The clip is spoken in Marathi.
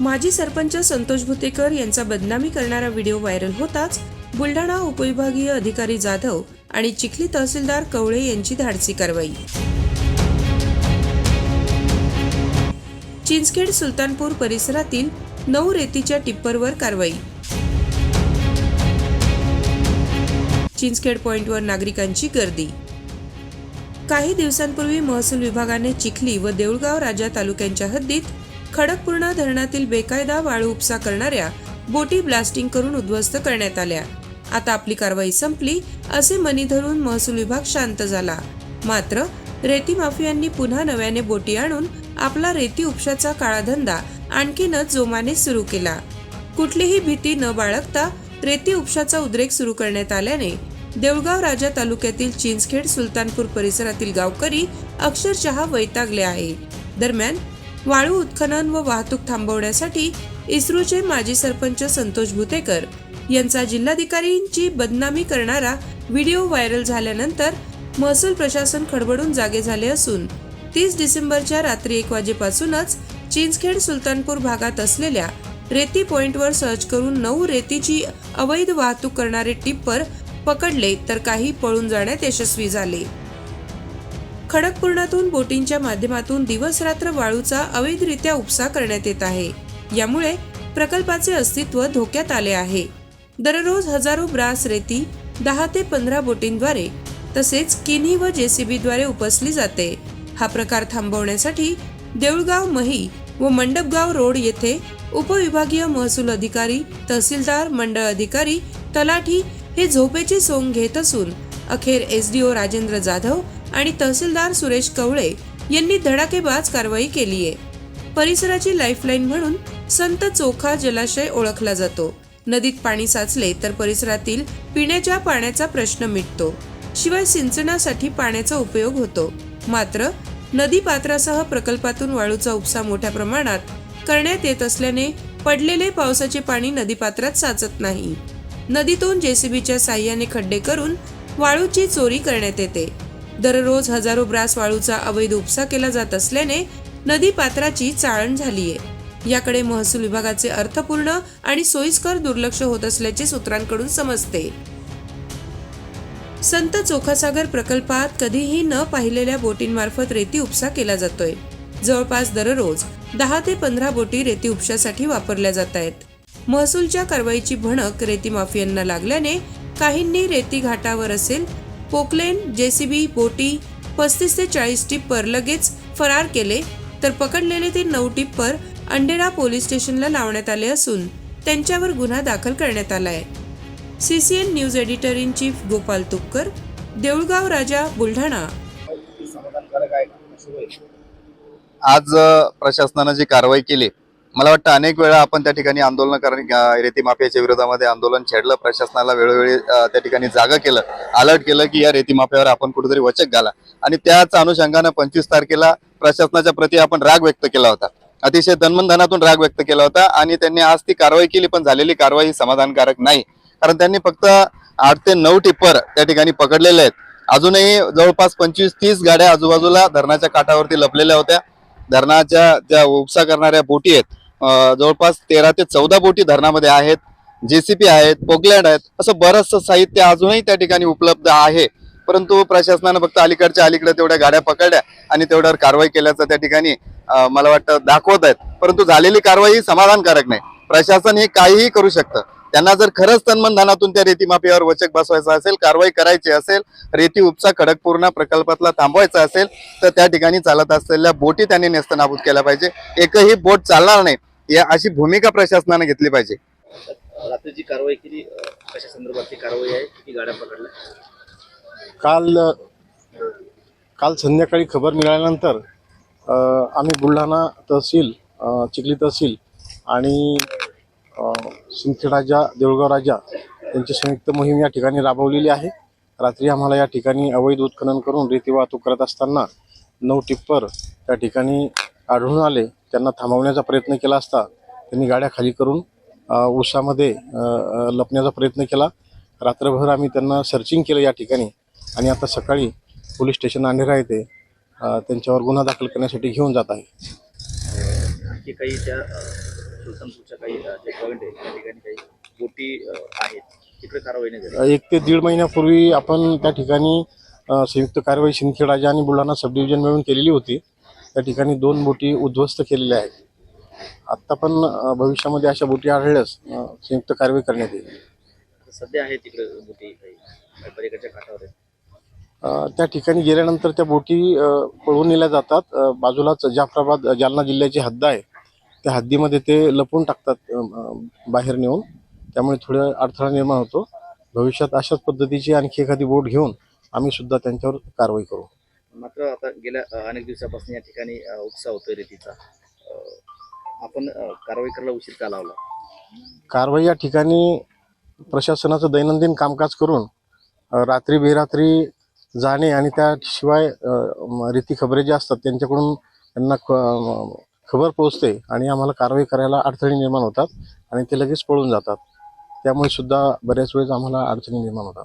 माजी सरपंच संतोष भुतेकर यांचा बदनामी करणारा व्हिडिओ व्हायरल होताच बुलढाणा उपविभागीय अधिकारी जाधव आणि चिखली तहसीलदार कवळे यांची धाडसी कारवाई. चिंचखेड सुलतानपूर परिसरातील नऊ रेतीच्या टिप्परवर कारवाई. चिंचखेड पॉइंटवर नागरिकांची गर्दी. काही दिवसांपूर्वी महसूल विभागाने चिखली व देऊळगाव राजा तालुक्यांच्या हद्दीत खडकपूर्णा धरणातील बेकायदा वाळू उपसा करणाऱ्या बोटी ब्लास्टिंग करून उद्ध्वस्त करण्यात आल्या. आता आपली कारवाई संपली असे मनी धरून महसूल विभाग शांत झाला. मात्र रेती माफियांनी पुन्हा नव्याने बोटी आणून आपला रेती उपशाचा काळाधंदा आणखीनच जोमाने सुरू केला. कुठलीही भीती न बाळगता रेती उपशाचा उद्रेक सुरू करण्यात आल्याने देऊळगाव राजा तालुक्यातील चिंचखेड सुलतानपूर परिसरातील गावकरी अक्षरशः वैतागले आहे. दरम्यान वाळू उत्खनन व वाहतूक थांबवण्यासाठी इस्रोचे माजी सरपंच संतोष भुतेकर यांचा जिल्हाधिकारींची बदनामी करणारा व्हिडिओ व्हायरल झाल्यानंतर महसूल प्रशासन खडबडून जागे झाले असून तीस डिसेंबरच्या रात्री एक वाजेपासूनच चिंचखेड सुलतानपूर भागात असलेल्या रेती पॉइंटवर सर्च करून नऊ रेतीची अवैध वाहतूक करणारे टिप्पर पकडले तर काही पळून जाण्यात यशस्वी झाले. खडकपूर्णातून बोटींच्या माध्यमातून दिवस रात्र वाळूचा अवैधरित्या उपसा करण्यात येत आहे. यामुळे प्रकल्पाचे अस्तित्व धोक्यात आले आहे. दररोज हजारो ब्रास रेती दहा ते पंधरा बोटींद्वारे तसेच किन्ही व जेसीबीद्वारे उपसली जाते. हा प्रकार थांबवण्यासाठी देऊळगाव मही व मंडपगाव रोड येथे उपविभागीय महसूल अधिकारी तहसीलदार मंडळ अधिकारी तलाठी हे झोपेचे सोंग घेत असून अखेर एसडीओ राजेंद्र जाधव आणि तहसीलदार सुरेश कवळे यांनी धडाकेबाज कारवाई केली आहे परिसराची लाईफलाईन म्हणून संत चोखा जलाशय ओळखला जातो. नदीत पाणी साचले तर परिसरातील पिण्याच्या पाण्याचा प्रश्न मिटतो. शिवाय सिंचनासाठी पाण्याचा उपयोग होतो. मात्र नदी पात्रासह प्रकल्पातून वाळूचा उपसा मोठ्या प्रमाणात करण्यात येत असल्याने पडलेले पावसाचे पाणी नदीपात्रात साचत नाही. नदीतून जेसीबीच्या साह्याने खड्डे करून वाळूची चोरी करण्यात येते. दररोज हजारो ब्रास वाळूचा अवैध उपसा केला जात असल्याने नदी पात्राची चाळण झालीये. याकडे महसूल विभागाचे अर्थपूर्ण आणि सोयीस्कर दुर्लक्ष होत असल्याचे सूत्रांकडून समजते. संत चोखासागर प्रकल्पात कधीही न पाहिलेल्या बोटींमार्फत रेती उपसा केला जातोय. जवळपास दररोज दहा ते पंधरा बोटी रेती उपशासाठी वापरल्या जात आहेत. महसूलच्या कारवाईची भणक रेती माफियांना लागल्याने काहींनी रेती घाटावर असेल पोकलेन जेसीबी बोटी पस्तीस ते चाळीस टिप्पर लगेच फरार केले तर पकडलेले ते नऊ टिप्पर अंडेरा पोलीस स्टेशनला लावण्यात आले असून त्यांच्यावर गुन्हा दाखल करण्यात आलाय. CCN news editor in chief Gopal Tupkar Deulgaon Raja Buldhana. आज प्रशासनानं जी कारवाई केली मला वाटतं अनेक वेळा आपण त्या ठिकाणी आंदोलन कारण रेती माफियाच्या विरोधामध्ये आंदोलन छेडलं प्रशासनाला वेळोवेळी त्या ठिकाणी जागा केलं अलर्ट केलं की या रेती माफियावर आपण कुठेतरी वचक घाला. आणि त्याच अनुषंगानं पंचवीस तारखेला प्रशासनाच्या प्रती आपण राग व्यक्त केला होता. अतिशय धनमनधनातून राग व्यक्त केला होता आणि त्यांनी आज ती कारवाई केली पण झालेली कारवाई ही समाधानकारक नाही. कारण त्यांनी फक्त आठ ते नऊ टिप्पर त्या ठिकाणी पकडलेले आहेत. अजूनही जवळपास पंचवीस तीस गाड्या आजूबाजूला धरणाच्या काठावरती लपलेल्या होत्या. धरणाच्या ज्या उपसा करणाऱ्या बोटी आहेत जवळपास तेरा ते चौदा बोटी धरणामध्ये आहेत जेसीपी आहेत पोकलँड आहेत असं बरंचसं साहित्य अजूनही त्या ठिकाणी उपलब्ध आहे. परंतु प्रशासनानं फक्त अलीकडच्या अलीकडे तेवढ्या गाड्या पकडल्या आणि तेवढ्यावर कारवाई केल्याचं त्या ठिकाणी मला वाटतं दाखवत आहेत. परंतु झालेली कारवाई ही समाधानकारक नाही. प्रशासन हे काहीही करू शकतं. त्यांना जर खरंच तन्मनधनातून त्या रेतीमाफियावर वचक बसवायचा असेल कारवाई करायची असेल रेती उपसा खडकपूर्णा प्रकल्पातला थांबवायचा असेल तर त्या ठिकाणी चालत असलेल्या बोटी त्यांनी नेस्तनाबूत केल्या पाहिजे. एकही बोट चालणार नाही. या अशी भूमिका प्रशासनाने घेतली पाहिजे. रात्री जी कारवाई केली कशा संदर्भातली कारवाई आहे? किती गाड्या पकडल्या? काल काल संध्याकाळी खबर मिळाल्यानंतर आम्ही बुलढाणा तहसील चिखली तहसील आणि अ, सिंदखेड राजा देऊळगाव राजा त्यांची संयुक्त मोहीम या ठिकाणी राबवलेली आहे. रात्री आम्हाला या ठिकाणी अवैध उत्खनन करून रेती वाहतूक करत असताना नऊ टिप्पर त्या ठिकाणी आढळून आले. त्यांना थांबवण्याचा प्रयत्न केला असता त्यांनी गाड्या खाली करून अ, लपण्याचा प्रयत्न केला. रात्रभर आम्ही त्यांना सर्चिंग केलं या ठिकाणी आणि आता सकाळी पोलीस स्टेशन अंधेरा येथे अ, त्यांच्यावर गुन्हा दाखल करण्यासाठी घेऊन जात आहे. काही त्या काही काही बोटी आहेत तिकडे कारवाई एक ते दीड महिन्यापूर्वी आपण त्या ठिकाणी संयुक्त कारवाई सिंदखेड आणि बुलढाणा सब डिव्हिजन मिळून केलेली होती त्या ठिकाणी दोन बोटी उद्ध्वस्त केलेल्या आहेत. आत्ता पण भविष्यामध्ये अशा बोटी आढळल्यास संयुक्त कारवाई करण्यात येईल. सध्या आहे तिकडे बोटी पलीकडच्या काठावर त्या ठिकाणी गेल्यानंतर त्या बोटी पळवून नेल्या जातात. बाजूलाच जाफराबाद जालना जिल्ह्याची हद्द आहे. त्या हद्दीमध्ये ते लपवून टाकतात बाहेर नेऊन. त्यामुळे थोडं अडथळा निर्माण होतो. भविष्यात अशाच पद्धतीची आणखी एखादी बोट घेऊन आम्ही सुद्धा त्यांच्यावर कारवाई करू. मात्र आता गेल्या अनेक दिवसापासून या ठिकाणी उत्साह होतोय रेतीचा. आपण कारवाई करायला उशीर का लावला? कारवाई या ठिकाणी प्रशासनाचं दैनंदिन कामकाज करून रात्री बेरात्री जाणे आणि त्याशिवाय रीती खबरे ज्या असतात त्यांच्याकडून त्यांना ख- खबर पोहोचते आणि आम्हाला कारवाई करायला अडचणी निर्माण होतात आणि ते लगेच पळून जातात. त्यामुळे सुद्धा बऱ्याच वेळेस आम्हाला अडचणी निर्माण होतात.